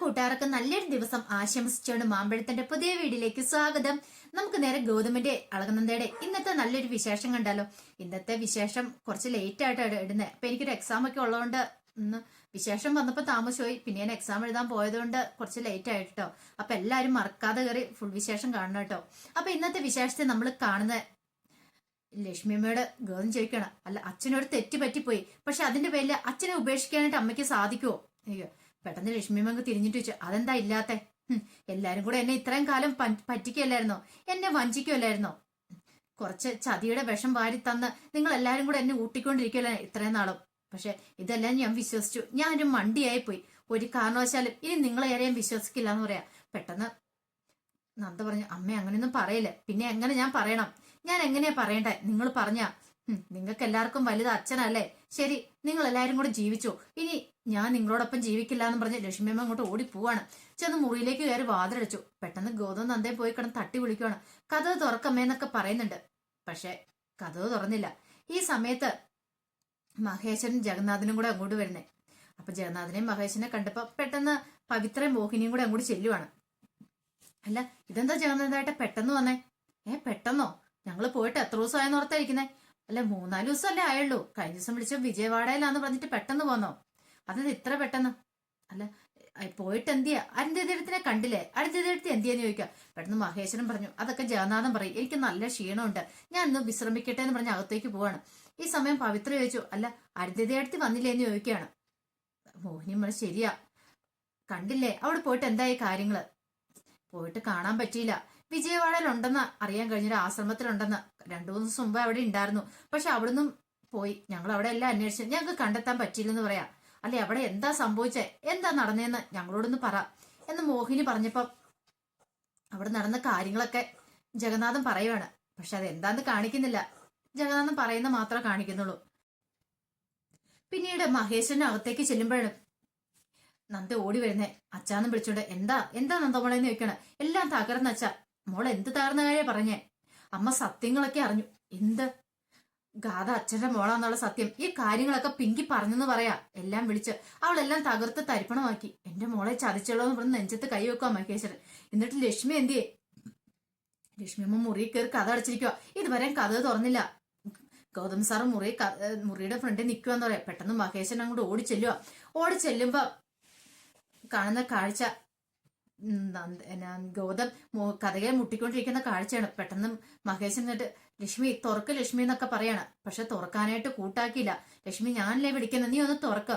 കൂട്ടുകാർക്ക് നല്ലൊരു ദിവസം ആശംസിച്ചുകൊണ്ട് മാമ്പഴത്തിന്റെ പുതിയ വീഡിയോയിലേക്ക് സ്വാഗതം. നമുക്ക് നേരെ ഗോതമ്പിന്റെ അളകനന്ദയുടെ ഇന്നത്തെ നല്ലൊരു വിശേഷം കണ്ടാലോ? ഇന്നത്തെ വിശേഷം കുറച്ച് ലേറ്റ് ആയിട്ടാണ് ഇടുന്നത് അപ്പൊ എനിക്കൊരു എക്സാം ഒക്കെ ഉള്ളതുകൊണ്ട് ഇന്ന് വിശേഷം വന്നപ്പോ താമസമായി. പിന്നെ ഞാൻ എക്സാം എഴുതാൻ പോയതുകൊണ്ട് കുറച്ച് ലേറ്റ് ആയിട്ടോ അപ്പൊ എല്ലാരും മറക്കാതെ കയറി ഫുൾ വിശേഷം കാണണം കേട്ടോ അപ്പൊ ഇന്നത്തെ വിശേഷത്തെ നമ്മൾ കാണുന്ന ലക്ഷ്മിയമ്മയോട് ഗോതം ചോദിക്കണം അല്ല അച്ഛനോട് തെറ്റ് പറ്റിപ്പോയി. പക്ഷെ അതിന്റെ പേരിൽ അച്ഛനെ ഉപേക്ഷിക്കാനായിട്ട് അമ്മയ്ക്ക് സാധിക്കുമോ അയ്യോ. പെട്ടെന്ന് ലക്ഷ്മി അങ്ങ് തിരിഞ്ഞിട്ട് വെച്ചു അതെന്താ ഇല്ലാത്തെ? എല്ലാരും കൂടെ എന്നെ ഇത്രയും കാലം പറ്റിക്കല്ലായിരുന്നോ എന്നെ വഞ്ചിക്കുമല്ലായിരുന്നോ കുറച്ച് ചതിയുടെ വിഷം വാരി തന്ന് നിങ്ങൾ എല്ലാരും കൂടെ എന്നെ ഊട്ടിക്കൊണ്ടിരിക്കുമല്ലോ ഇത്രയും നാളും? പക്ഷെ ഇതെല്ലാം ഞാൻ വിശ്വസിച്ചു. ഞാനൊരു മണ്ടിയായി പോയി ഒരു കാരണവശാലും ഇനി നിങ്ങളെ ആരെയും വിശ്വസിക്കില്ല എന്ന് പറയാ. പെട്ടെന്ന് നന്ദ പറഞ്ഞു അമ്മ അങ്ങനെയൊന്നും പറയില്ല. പിന്നെ എങ്ങനെ ഞാൻ പറയണം? ഞാൻ എങ്ങനെയാ പറയണ്ടേ? നിങ്ങൾ പറഞ്ഞ. നിങ്ങൾക്ക് എല്ലാവർക്കും വലുത് അച്ഛനല്ലേ? ശരി നിങ്ങൾ എല്ലാവരും കൂടെ ജീവിച്ചു. ഇനി ഞാൻ നിങ്ങളോടൊപ്പം ജീവിക്കില്ല എന്ന് പറഞ്ഞ് ലക്ഷ്മിയമ്മ അങ്ങോട്ട് ഓടി പോവാണ്. ചെന്ന് മുറിയിലേക്ക് കയറി വാതിലടിച്ചു. പെട്ടെന്ന് ഗൗതം നന്ദേ പോയി കിടന്ന് തട്ടി വിളിക്കുവാണ്. കഥ തുറക്കമ്മേന്നൊക്കെ പറയുന്നുണ്ട്. പക്ഷെ കഥ തുറന്നില്ല. ഈ സമയത്ത് മഹേശനും ജഗന്നാഥനും കൂടെ അങ്ങോട്ട് വരുന്നേ. അപ്പൊ ജഗന്നാഥനെയും മഹേശനെ കണ്ടപ്പോ പെട്ടെന്ന് പവിത്രയും മോഹിനിയും കൂടെ അങ്ങോട്ട് ചെല്ലുവാണ്. അല്ല ഇതെന്താ ജഗന്നാഥായിട്ട് പെട്ടെന്ന് വന്നേ? ഏ പെട്ടെന്നോ? ഞങ്ങൾ പോയിട്ട് എത്ര ദിവസമായെന്ന് ഓർത്തായിരിക്കുന്നേ അല്ലെ മൂന്നാൽ ദിവസം അല്ലേ ആയുള്ളൂ. കഴിഞ്ഞ ദിവസം വിളിച്ച വിജയവാഡയിലാന്ന് പറഞ്ഞിട്ട് പെട്ടെന്ന് പോന്നോ? അതെന്ത് ഇത്ര പെട്ടെന്ന്. അല്ല പോയിട്ട് എന്തിയാ അരുന്ധതിടത്തിനെ കണ്ടില്ലേ? അരുന്ധതിടത്തി എന്തിയാന്ന് ചോദിക്കാം? പെട്ടെന്ന് മഹേശ്വരൻ പറഞ്ഞു അതൊക്കെ ജഗന്നാഥൻ പറയും. എനിക്ക് നല്ല ക്ഷീണമുണ്ട്. ഞാൻ ഇന്ന് വിശ്രമിക്കട്ടെ എന്ന് പറഞ്ഞ് അകത്തേക്ക് പോവാണ്. ഈ സമയം പവിത്ര ചോദിച്ചു അല്ല അരുന്ധതിയടുത്ത് വന്നില്ലേ എന്ന് ചോദിക്കുകയാണ് മോഹിനിയമ്മ ശരിയാ. കണ്ടില്ലേ? അവിടെ പോയിട്ട് എന്തായി കാര്യങ്ങൾ? പോയിട്ട് കാണാൻ പറ്റിയില്ല. വിജയവാഡയിലുണ്ടെന്ന് അറിയാൻ കഴിഞ്ഞൊരു ആശ്രമത്തിലുണ്ടെന്ന്. രണ്ടു മൂന്ന് ദിവസം മുമ്പ് അവിടെ ഉണ്ടായിരുന്നു. പക്ഷെ അവിടുന്ന് പോയി. ഞങ്ങൾ അവിടെ എല്ലാം അന്വേഷിച്ചു. ഞങ്ങൾക്ക് കണ്ടെത്താൻ പറ്റിയില്ലെന്ന് പറയാം. അല്ലെ അവിടെ എന്താ സംഭവിച്ചേ? എന്താ നടന്നേന്ന് ഞങ്ങളോടൊന്ന് പറ. എന്ന് മോഹിനി പറഞ്ഞപ്പം അവിടെ നടന്ന കാര്യങ്ങളൊക്കെ ജഗന്നാഥൻ പറയുവാണ്. പക്ഷെ അത് എന്താന്ന് കാണിക്കുന്നില്ല. ജഗന്നാഥൻ പറയുന്ന മാത്രമേ കാണിക്കുന്നുള്ളൂ. പിന്നീട് മഹേശ്വരന്റെ അകത്തേക്ക് ചെല്ലുമ്പോഴാണ് നന്ദ ഓടി വരുന്നേ. അച്ഛാന്ന് വിളിച്ചോണ്ട് എന്താ? എന്താ നന്ദമോളെന്ന് ചോദിക്കണേ? എല്ലാം തകർന്ന അച്ഛ. മോൾ എന്ത് തകർന്ന കാര്യ പറഞ്ഞേ? അമ്മ സത്യങ്ങളൊക്കെ അറിഞ്ഞു. എന്ത്? ഗാഥ അച്ഛന്റെ മോളാന്നുള്ള സത്യം. ഈ കാര്യങ്ങളൊക്കെ പിങ്കി പറഞ്ഞെന്ന് പറയാ. എല്ലാം വിളിച്ച് അവളെല്ലാം തകർത്ത് തരിപ്പണമാക്കി. എന്റെ മോളെ ചതിച്ചല്ലോ എന്ന് പറഞ്ഞ് നെഞ്ചത്ത് കൈവെക്കുക മഹേശ്വരൻ. എന്നിട്ട് ലക്ഷ്മി എന്തിയേ? ലക്ഷ്മി അമ്മ മുറി കയറി കഥ അടച്ചിരിക്കുക ഇതുവരെ കഥ തുറന്നില്ല. ഗൗതം സാറ് മുറി മുറിയുടെ ഫ്രണ്ടിൽ നിൽക്കുവാന്ന് പറയാം. പെട്ടെന്ന് മഹേശ്വരൻ അങ്ങോട്ട് ഓടി ചെല്ലുക ഓടി ചെല്ലുമ്പോ കാണുന്ന കാഴ്ച ഗൗതം കഥകെ മുട്ടിക്കൊണ്ടിരിക്കുന്ന കാഴ്ചയാണ്. പെട്ടെന്ന് മഹേശൻ എന്നിട്ട് ലക്ഷ്മി തുറക്ക് ലക്ഷ്മി എന്നൊക്കെ പറയാണ്. പക്ഷെ തുറക്കാനായിട്ട് കൂട്ടാക്കിയില്ല. ലക്ഷ്മി ഞാനല്ലേ വിളിക്കുന്നത് നീ ഒന്ന് തുറക്ക.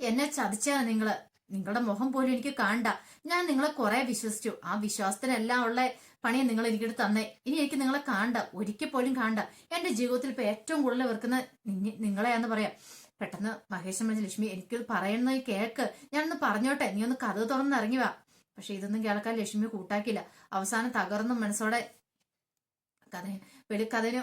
എന്നെ ചതിച്ചാ നിങ്ങൾ. നിങ്ങളുടെ മുഖം പോലും എനിക്ക് കാണണ്ട. ഞാൻ നിങ്ങളെ കുറെ വിശ്വസിച്ചു. ആ വിശ്വാസത്തിനെല്ലാം ഉള്ള പണിയെ നിങ്ങൾ എനിക്കിട്ട് തന്നേ. ഇനി എനിക്ക് നിങ്ങളെ കാണണ്ട. ഒരിക്കൽ പോലും കാണണ്ട. എന്റെ ജീവിതത്തിൽ ഇപ്പൊ ഏറ്റവും കൂടുതൽ വെറുക്കുന്ന നിങ്ങളെ നിങ്ങളെയാന്ന് പറയാം. പെട്ടെന്ന് മഹേശൻ മഞ്ജ ലക്ഷ്മി എനിക്ക് പറയുന്നത് കേക്ക്. ഞാനൊന്ന് പറഞ്ഞോട്ടെ. നീ ഒന്ന് കഥ തുറന്നിറങ്ങി വാ. പക്ഷെ ഇതൊന്നും കേൾക്കാൻ ലക്ഷ്മി കൂട്ടാക്കില്ല അവസാനം തകർന്ന മനസ്സോടെ കഥ വെളിക്കഥന്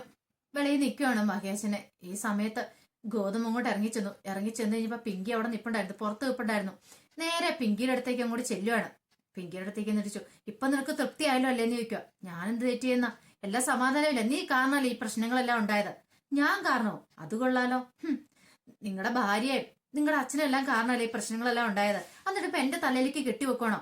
വെളിയിൽ നിൽക്കുകയാണ് മഹേഷനെ. ഈ സമയത്ത് ഗോതമ്പ് അങ്ങോട്ട് ഇറങ്ങിച്ചെന്നു ഇറങ്ങിച്ചെന്ന് കഴിഞ്ഞപ്പോ പിങ്കി അവിടെ നിൽപ്പുണ്ടായിരുന്നു പുറത്ത് നിൽപ്പുണ്ടായിരുന്നു നേരെ പിങ്കിയുടെ അടുത്തേക്ക് അങ്ങോട്ട് ചെല്ലുവാണ്. പിങ്കിയുടെ അടുത്തേക്ക് എന്നിട്ട് ഇപ്പൊ നിനക്ക് തൃപ്തി തൃപ്തിയായല്ലോ അല്ലേന്ന് ചോദിക്കുക ഞാൻ എന്ത് തെറ്റിയെന്ന എല്ലാ സമാധാനമില്ല നീ കാരണമല്ലേ ഈ പ്രശ്നങ്ങളെല്ലാം ഉണ്ടായത്? ഞാൻ കാരണോ? അത് കൊള്ളാലോ. നിങ്ങളുടെ ഭാര്യയും നിങ്ങളുടെ അച്ഛനെല്ലാം കാരണമല്ലേ ഈ പ്രശ്നങ്ങളെല്ലാം ഉണ്ടായത്? എന്നിട്ട് ഇപ്പൊ എന്റെ തലയിലേക്ക് കെട്ടിവെക്കണോ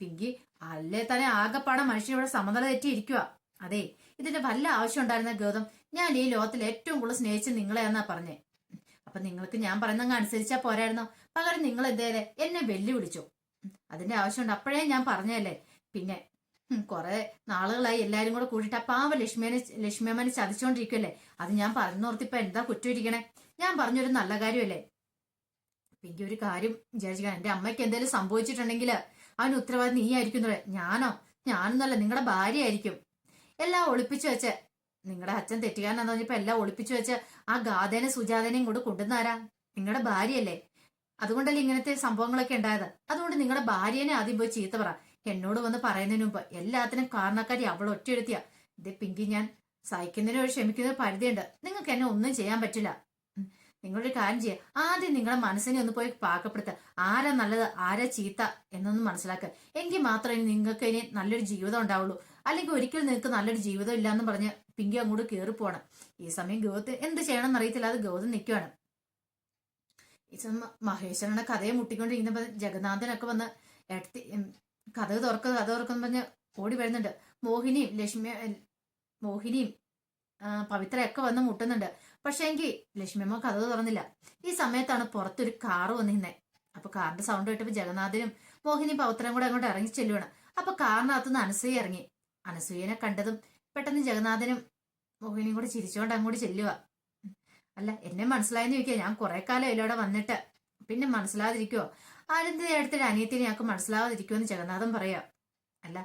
പിങ്കി അല്ലേ തന്നെ ആകെപ്പാടെ മനുഷ്യൻ ഇവിടെ സമനില തെറ്റിയിരിക്കുക അതെ ഇതിന്റെ വല്ല ആവശ്യം ഉണ്ടായിരുന്ന ഗൗതം? ഞാൻ ഈ ലോകത്തിൽ ഏറ്റവും കൂടുതൽ സ്നേഹിച്ച് നിങ്ങളെയാന്നാ പറഞ്ഞേ. അപ്പൊ നിങ്ങൾക്ക് ഞാൻ പറയുന്നങ്ങ് അനുസരിച്ചാ പോരായിരുന്നോ? പകരം നിങ്ങൾ എന്തേലെ എന്നെ വെല്ലുവിളിച്ചു? അതിന്റെ ആവശ്യമുണ്ട് അപ്പോഴേ ഞാൻ പറഞ്ഞല്ലേ പിന്നെ കുറെ നാളുകളായി എല്ലാരും കൂടെ കൂട്ടിട്ട് ആ പാവ ലക്ഷ്മിയെ ലക്ഷ്മിയമ്മനെ ചതിച്ചോണ്ടിരിക്കുമല്ലേ അത് ഞാൻ പറഞ്ഞോർത്തിപ്പോ എന്താ കുറ്റം ഇരിക്കണേ ഞാൻ പറഞ്ഞൊരു നല്ല കാര്യമല്ലേ? പിങ്കി ഒരു കാര്യം വിചാരിക്കണം എന്റെ അമ്മയ്ക്ക് എന്തെങ്കിലും സംഭവിച്ചിട്ടുണ്ടെങ്കിൽ അവന് ഉത്തരവാദി നീ ആയിരിക്കും ഞാനോ? ഞാനൊന്നല്ല നിങ്ങളുടെ ഭാര്യ ആയിരിക്കും എല്ലാം ഒളിപ്പിച്ചു വെച്ച്. നിങ്ങളുടെ അച്ഛൻ തെറ്റുകാരനാന്ന് പറഞ്ഞപ്പോ എല്ലാം ഒളിപ്പിച്ചു വെച്ച് ആ ഗാഥേനെ സുജാതേനെയും കൂടെ കൊണ്ടുവന്നാരാ? നിങ്ങളുടെ ഭാര്യയല്ലേ? അതുകൊണ്ടല്ലേ ഇങ്ങനത്തെ സംഭവങ്ങളൊക്കെ ഉണ്ടായത്? അതുകൊണ്ട് നിങ്ങളുടെ ഭാര്യനെ ആദ്യം പോയി ചീത്ത പറ. എന്നോട് വന്ന് പറയുന്നതിന് മുമ്പ് എല്ലാത്തിനും കാരണക്കാരി അവൾ ഒറ്റയെടുത്തിയ ഇത് പിങ്കി ഞാൻ സഹിക്കുന്നതിനോട് ക്ഷമിക്കുന്ന പരിധിയുണ്ട്. നിങ്ങൾക്ക് എന്നെ ഒന്നും ചെയ്യാൻ പറ്റില്ല. നിങ്ങളൊരു കാര്യം ചെയ്യുക ആദ്യം നിങ്ങളുടെ മനസ്സിനെ ഒന്ന് പോയി പാകപ്പെടുത്തുക ആരാ നല്ലത് ആരാ ചീത്ത എന്നൊന്ന് മനസ്സിലാക്കുക എങ്കിൽ മാത്രമേ നിങ്ങൾക്ക് ഇനി നല്ലൊരു ജീവിതം ഉണ്ടാവുള്ളൂ. അല്ലെങ്കിൽ ഒരിക്കലും നിങ്ങൾക്ക് നല്ലൊരു ജീവിതം ഇല്ല എന്ന് പറഞ്ഞ് പിങ്കി അങ്ങോട്ട് കയറി പോകണം. ഈ സമയം ഗൗതം എന്ത് ചെയ്യണം എന്നറിയത്തില്ല അത് ഗൗതം നിൽക്കുകയാണ് ഈ സമയം മഹേശ്വരനെ കഥയെ മുട്ടിക്കൊണ്ടിരിക്കുന്നപ്പോ ജഗന്നാഥനൊക്കെ വന്ന് എടുത്തി കഥ തുറക്കുക കഥ തുറക്കുന്ന പറഞ്ഞ് ഓടി വരുന്നുണ്ട്. മോഹിനിയും ലക്ഷ്മി മോഹിനിയും പവിത്രയൊക്കെ വന്ന് മുട്ടുന്നുണ്ട്. പക്ഷേ എങ്കിൽ ലക്ഷ്മിയമ്മ കഥ തുറന്നില്ല. ഈ സമയത്താണ് പുറത്തൊരു കാറ് വന്നിരുന്നത് അപ്പൊ കാറിന്റെ സൗണ്ട് കേട്ടപ്പോ ജഗന്നാഥനും മോഹിനി പവിത്രയും കൂടെ അങ്ങോട്ട് ഇറങ്ങി ചെല്ലുവാണ്. അപ്പൊ കാറിനകത്തുനിന്ന് അനസൂയ ഇറങ്ങി. അനസൂയനെ കണ്ടതും പെട്ടെന്ന് ജഗന്നാഥനും മോഹിനിയും കൂടെ ചിരിച്ചുകൊണ്ട് അങ്ങോട്ട് ചെല്ലുക അല്ല എന്നെ മനസ്സിലായെന്ന് ചോദിക്കുക ഞാൻ കുറെ കാലം ഇതിലൂടെ വന്നിട്ട്. പിന്നെ മനസ്സിലാതിരിക്കുവോ ആനന്ദിന്റെ അടുത്തൊരു അനിയത്തിനെ ഞങ്ങൾക്ക് മനസ്സിലാവാതിരിക്കുമെന്ന് ജഗന്നാഥൻ പറയാ. അല്ല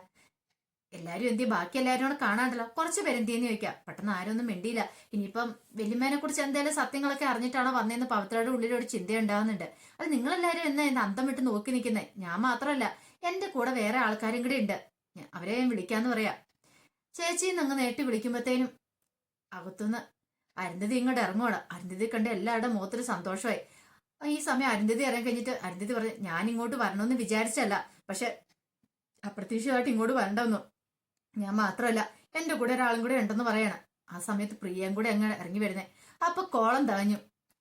എല്ലാരും എന്തി? ബാക്കി എല്ലാരും കൂടെ കാണാണ്ടല്ലോ. കുറച്ച് പേരെന്തിയെന്ന് ചോദിക്കാം. പെട്ടെന്ന് ആരും ഒന്നും മിണ്ടിയില്ല. ഇനിയിപ്പം വെല്ലുമേനെ കുറിച്ച് എന്തെങ്കിലും സത്യങ്ങളൊക്കെ അറിഞ്ഞിട്ടാണോ വന്നതെന്ന് പവിത്രയുടെ ഉള്ളിൽ ഒരു ചിന്ത ഉണ്ടാവുന്നുണ്ട്. അത് നിങ്ങളെല്ലാരും എന്നാ എന്നെ അന്തം വിട്ട് നോക്കി നിൽക്കുന്നേ ഞാൻ മാത്രമല്ല എന്റെ കൂടെ വേറെ ആൾക്കാരും കൂടി ഉണ്ട്. അവരെ ഞാൻ വിളിക്കാന്ന് പറയാ. ചേച്ചി നിങ്ങൾ നേട്ടി വിളിക്കുമ്പോഴത്തേനും അകത്തുനിന്ന് അരുന്ധതി ഇങ്ങോട്ട് ഇറങ്ങുവാണ്. അരുന്ധതി കണ്ട് എല്ലാവരുടെ മുഖത്തിൽ സന്തോഷമായി. ഈ സമയം അരുന്ധതി ഇറങ്ങി കഴിഞ്ഞിട്ട് അരുന്ധതി പറഞ്ഞു ഞാൻ ഇങ്ങോട്ട് വരണമെന്ന് വിചാരിച്ചല്ല പക്ഷെ അപ്രതീക്ഷിതമായിട്ട് ഇങ്ങോട്ട് വരണ്ടെന്നു. ഞാൻ മാത്രമല്ല എന്റെ കൂടെ ഒരാളും കൂടെ ഉണ്ടെന്ന് പറയണം. ആ സമയത്ത് പ്രിയയും കൂടെ അങ്ങ് ഇറങ്ങി വരുന്നേ. അപ്പൊ കോളം തകഞ്ഞു.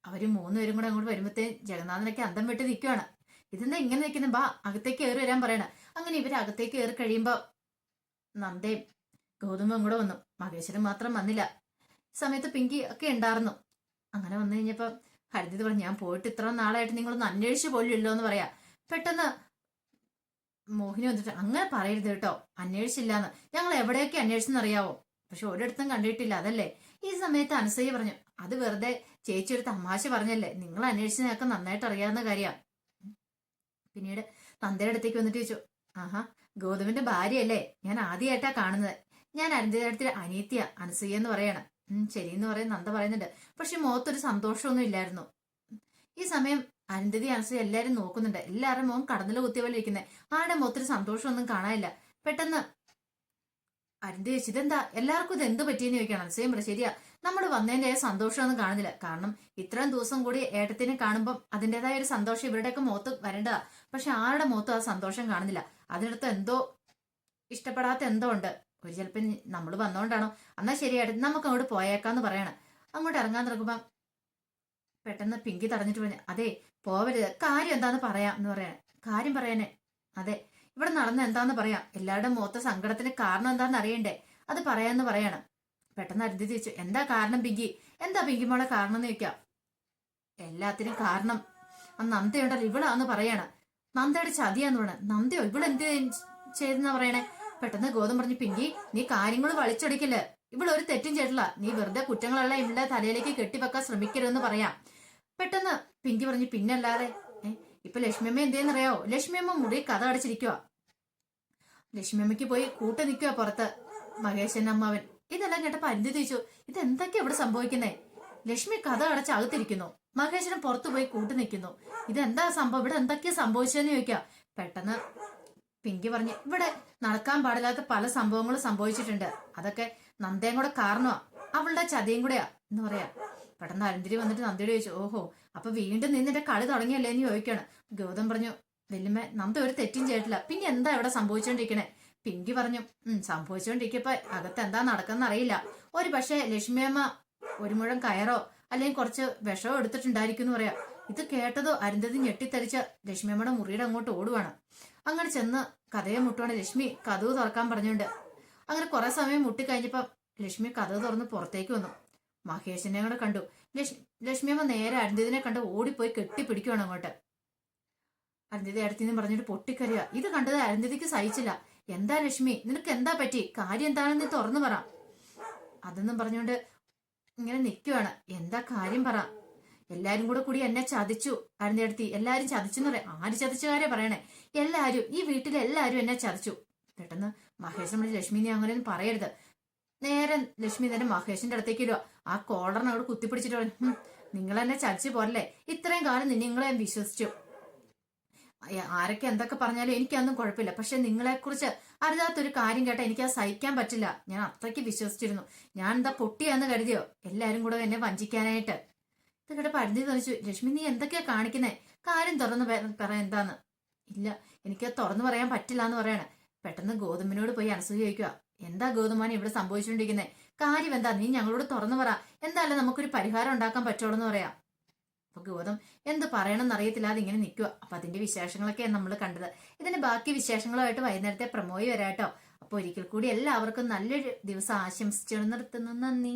അവർ മൂന്നുപേരും കൂടെ അങ്ങോട്ട് വരുമ്പത്തേ ജഗന്നാഥനൊക്കെ അന്തം വിട്ട് നിൽക്കുവാണ് ഇതെന്താ ഇങ്ങനെ നിൽക്കുന്ന ബാ അകത്തേക്ക് കയറി വരാൻ പറയണ. അങ്ങനെ ഇവർ അകത്തേക്ക് കയറി കഴിയുമ്പോ നന്ദയും ഗൗതമും കൂടെ വന്നു. മഹേശ്വരൻ മാത്രം വന്നില്ല. സമയത്ത് പിങ്കി ഒക്കെ ഉണ്ടായിരുന്നു. അങ്ങനെ വന്നു കഴിഞ്ഞപ്പോ ഹരിത പറഞ്ഞു ഞാൻ പോയിട്ട് ഇത്ര നാളായിട്ട് നിങ്ങളൊന്ന് അന്വേഷിച്ചു പോലും ഇല്ലോ എന്ന് പറയാ. പെട്ടെന്ന് മോഹിനി വന്നിട്ട് അങ്ങനെ പറയരുത് കേട്ടോ. അന്വേഷിച്ചില്ലാന്ന്. ഞങ്ങൾ എവിടെയൊക്കെ അന്വേഷിച്ചെന്നറിയാവോ? പക്ഷെ ഒരിടത്തും കണ്ടിട്ടില്ല അതല്ലേ? ഈ സമയത്ത് അനസയ്യ പറഞ്ഞു അത് വെറുതെ ചേച്ചി ഒരു തമാശ പറഞ്ഞല്ലേ? നിങ്ങൾ അന്വേഷിച്ചതൊക്കെ നന്നായിട്ട് അറിയാവുന്ന കാര്യമാണ് പിന്നീട് തന്തയുടെ അടുത്തേക്ക് വന്നിട്ട് ചോദിച്ചു ആഹാ ഗൗതമിന്റെ ഭാര്യയല്ലേ? ഞാൻ ആദ്യമായിട്ടാ കാണുന്നത്. ഞാൻ അരുന്ധയുടെ അനീത്യ അനസൂയ എന്ന് പറയണം. ശരി എന്ന് പറയും നന്ദ പറയുന്നുണ്ട്. പക്ഷെ മുഖത്തൊരു സന്തോഷമൊന്നും ഇല്ലായിരുന്നു. ഈ സമയം അനസൂയ എല്ലാരും നോക്കുന്നുണ്ട്. എല്ലാവരും മോൻ കടന്നിൽ കുത്തിയ പോലെ ഇരിക്കുന്നത് ആരുടെ മുഖത്തൊരു സന്തോഷമൊന്നും കാണാനില്ല. പെട്ടെന്ന് അരുന്ധതി ചേച്ചി ഇതെന്താ? എല്ലാവർക്കും ഇത് എന്ത് പറ്റിയെന്ന് ചോദിക്കണം അനസൂയം പറ ശരിയാ. നമ്മൾ വന്നതിന്റെ സന്തോഷമൊന്നും കാണുന്നില്ല. കാരണം ഇത്രയും ദിവസം കൂടി ഏട്ടത്തിനെ കാണുമ്പോൾ അതിന്റെതായ ഒരു സന്തോഷം ഇവരുടെയൊക്കെ മുഖത്ത് വരേണ്ടതാ. പക്ഷെ ആരുടെ മുഖത്തും ആ സന്തോഷം കാണുന്നില്ല. അതിനടുത്ത് എന്തോ ഇഷ്ടപ്പെടാത്ത എന്തോ ഉണ്ട്. ഒരു ചിലപ്പോൾ നമ്മൾ വന്നോണ്ടാണോ? എന്നാ ശരിയായിട്ട് നമുക്ക് അങ്ങോട്ട് പോയേക്കാന്ന് പറയണം. അങ്ങോട്ട് ഇറങ്ങാൻ തുടങ്ങുമ്പം പെട്ടെന്ന് പിങ്കി തടഞ്ഞിട്ട് പറഞ്ഞു അതെ പോവരുത്. കാര്യം എന്താന്ന് പറയാം എന്ന് പറയാൻ. കാര്യം പറയാനേ. അതെ. ഇവിടെ നടന്ന എന്താന്ന് പറയാം. എല്ലാവരുടെ മുഖത്തെ സങ്കടത്തിന് കാരണം എന്താന്ന് അറിയണ്ടേ? അത് പറയാന്ന് പറയണം. പെട്ടെന്ന് അരുതി ചോദിച്ചു എന്താ കാരണം പിങ്കി എന്താ പിങ്കി മോളെ കാരണം എന്ന് ചോദിക്കാം. എല്ലാത്തിനും കാരണം. ആ നന്ദയുണ്ടല്ലോ ഇവളാന്ന് പറയണം. നന്ദയുടെ ചതിയാന്ന് പറയണം. നന്ദയോ? ഇവളെന്ത് ചെയ്തെന്നാ പറയണേ? പെട്ടെന്ന് ഗോതം പറഞ്ഞു പിങ്കി നീ കാര്യങ്ങൾ വളിച്ചടിക്കൽ ഇവിടെ ഒരു തെറ്റും ചെയ്തിട്ടില്ല. നീ വെറുതെ കുറ്റങ്ങളെല്ലാം ഇവിടെ തലയിലേക്ക് കെട്ടിവെക്കാൻ ശ്രമിക്കരുതെന്ന് പറയാം. പെട്ടെന്ന് പിങ്കി പറഞ്ഞു പിന്നല്ലാതെ ഇപ്പൊ ലക്ഷ്മിയമ്മ എന്തേന്നറിയാവോ ലക്ഷ്മിയമ്മ മുടി കഥ അടച്ചിരിക്കുക ലക്ഷ്മിയമ്മയ്ക്ക് പോയി കൂട്ട് നിൽക്കുക പുറത്ത്. മഹേശൻ അമ്മാവൻ ഇതെല്ലാം കേട്ടപ്പോ അരുതി ചോദിച്ചു ഇതെന്തൊക്കെയാ ഇവിടെ സംഭവിക്കുന്നേ? ലക്ഷ്മി കഥ അടച്ച് അകത്തിരിക്കുന്നു. മഹേശ്വരൻ പുറത്തു പോയി കൂട്ടു നിൽക്കുന്നു ഇതെന്താ സംഭവം? ഇവിടെ എന്തൊക്കെയാ സംഭവിച്ചതെന്ന് ചോദിക്കാം. പെട്ടെന്ന് പിങ്കി പറഞ്ഞു ഇവിടെ നടക്കാൻ പാടില്ലാത്ത പല സംഭവങ്ങളും സംഭവിച്ചിട്ടുണ്ട്. അതൊക്കെ നന്ദയും കൂടെ കാരണമാ അവളുടെ ചതിയും കൂടെയാ. എന്ന് പറയാ. പെട്ടെന്ന് അരുന്തിരി വന്നിട്ട് നന്ദിയോട് ചോദിച്ചു ഓഹോ അപ്പൊ വീണ്ടും നിന്നിന്റെ കളി തുടങ്ങിയല്ലേ? എന്ന് ചോദിക്കാണ് ഗൗതം പറഞ്ഞു വല്യമ്മ നന്ദ ഒരു തെറ്റും ചെയ്തിട്ടില്ല. പിന്നെ എന്താ ഇവിടെ സംഭവിച്ചോണ്ടിരിക്കണേ? പിങ്കി പറഞ്ഞു ഉം സംഭവിച്ചോണ്ടിരിക്കപ്പോ അകത്ത് എന്താ നടക്കുന്ന അറിയില്ല. ഒരു പക്ഷേ ലക്ഷ്മിയമ്മ ഒരു മുഴം കയറോ അല്ലെങ്കിൽ കുറച്ച് വിഷമോ എടുത്തിട്ടുണ്ടായിരിക്കും എന്ന് പറയാം. ഇത് കേട്ടതോ അരുന്ധതി ഞെട്ടിത്തരിച്ച ലക്ഷ്മിയമ്മയുടെ മുറിയുടെ അങ്ങോട്ട് ഓടുവാണ്. അങ്ങനെ ചെന്ന് കഥയെ മുട്ടുവാണ് ലക്ഷ്മി കഥവ് തുറക്കാൻ പറഞ്ഞുകൊണ്ട്. അങ്ങനെ കുറെ സമയം മുട്ടിക്കഴിഞ്ഞപ്പം ലക്ഷ്മി കഥ തുറന്ന് പുറത്തേക്ക് വന്നു. മഹേഷിനെ കൂടെ കണ്ടു. ലക്ഷ്മി ലക്ഷ്മിയമ്മ നേരെ അരുന്ധിതിനെ കണ്ട് ഓടിപ്പോയി കെട്ടിപ്പിടിക്കുവാണ് അങ്ങോട്ട്. അരുന്ധതി അടുത്തിന്ന് പറഞ്ഞിട്ട് പൊട്ടിക്കരയുക ഇത് കണ്ടത് അരുന്ധിതിക്ക് സഹിച്ചില്ല. എന്താ ലക്ഷ്മി? നിനക്ക് എന്താ പറ്റി? കാര്യം എന്താണെന്ന് നീ തുറന്നു പറ. അതൊന്നും പറഞ്ഞുകൊണ്ട് ഇങ്ങനെ നിൽക്കുവാണ് എന്താ കാര്യം പറ. എല്ലാരും കൂടെ കൂടി എന്നെ ചതിച്ചു അരുന്നേടത്തി എല്ലാരും ചതിച്ചെന്ന് പറയാം. ആര് ചതിച്ചുകാരെ പറയണേ? എല്ലാരും ഈ വീട്ടിലെ എല്ലാരും എന്നെ ചതിച്ചു. പെട്ടെന്ന് മഹേഷ് നമ്മുടെ ലക്ഷ്മി നീ അങ്ങനെ ഒന്നും പറയരുത്. നേരെ ലക്ഷ്മി തന്നെ മഹേഷിന്റെ അടുത്തേക്ക് ഇടുക ആ കോളറിനെ അവിടെ കുത്തിപ്പിടിച്ചിട്ട് പറഞ്ഞു "ഹും, നിങ്ങൾ എന്നെ ചതിച്ചു പോരല്ലേ? ഇത്രയും കാലം നിങ്ങളെ ഞാൻ വിശ്വസിച്ചു. ആരൊക്കെ എന്തൊക്കെ പറഞ്ഞാലും എനിക്കൊന്നും കുഴപ്പമില്ല. പക്ഷെ നിങ്ങളെ കുറിച്ച് അറിയാത്തൊരു കാര്യം കേട്ടാ എനിക്ക് അത് സഹിക്കാൻ പറ്റില്ല. ഞാൻ അത്രയ്ക്ക് വിശ്വസിച്ചിരുന്നു. ഞാൻ എന്താ പൊട്ടിയാന്ന് കരുതിയോ? എല്ലാരും കൂടെ എന്നെ വഞ്ചിക്കാനായിട്ട്. ഇത് കേട്ട പരിധി തോന്നിച്ചു ലക്ഷ്മി നീ എന്തൊക്കെയാ കാണിക്കുന്നേ? കാര്യം തുറന്നു പറ എന്താന്ന്. ഇല്ല എനിക്ക് തുറന്നു പറയാൻ പറ്റില്ല എന്ന് പറയണേ. പെട്ടെന്ന് ഗോതമ്പിനോട് പോയി അനസൂയ ചോദിക്കുക എന്താ ഗോതമ്പാൻ ഇവിടെ സംഭവിച്ചുകൊണ്ടിരിക്കുന്നത് കാര്യം എന്താ? നീ ഞങ്ങളോട് തുറന്നു പറ. എന്തായാലും നമുക്കൊരു പരിഹാരം ഉണ്ടാക്കാൻ പറ്റുള്ളൂ എന്ന് പറയാം. അപ്പൊ ഗൗതം എന്ത് പറയണമെന്ന് അറിയത്തില്ലാതെ ഇങ്ങനെ നിൽക്കുക അപ്പൊ അതിന്റെ വിശേഷങ്ങളൊക്കെയാണ് നമ്മൾ കണ്ടത്. ഇതിന്റെ ബാക്കി വിശേഷങ്ങളുമായിട്ട് വൈകുന്നേരത്തെ പ്രമോയി വരാട്ടോ. അപ്പൊ ഒരിക്കൽ കൂടി എല്ലാവർക്കും നല്ലൊരു ദിവസം ആശംസിച്ചു നിർത്തുന്നു നന്ദി.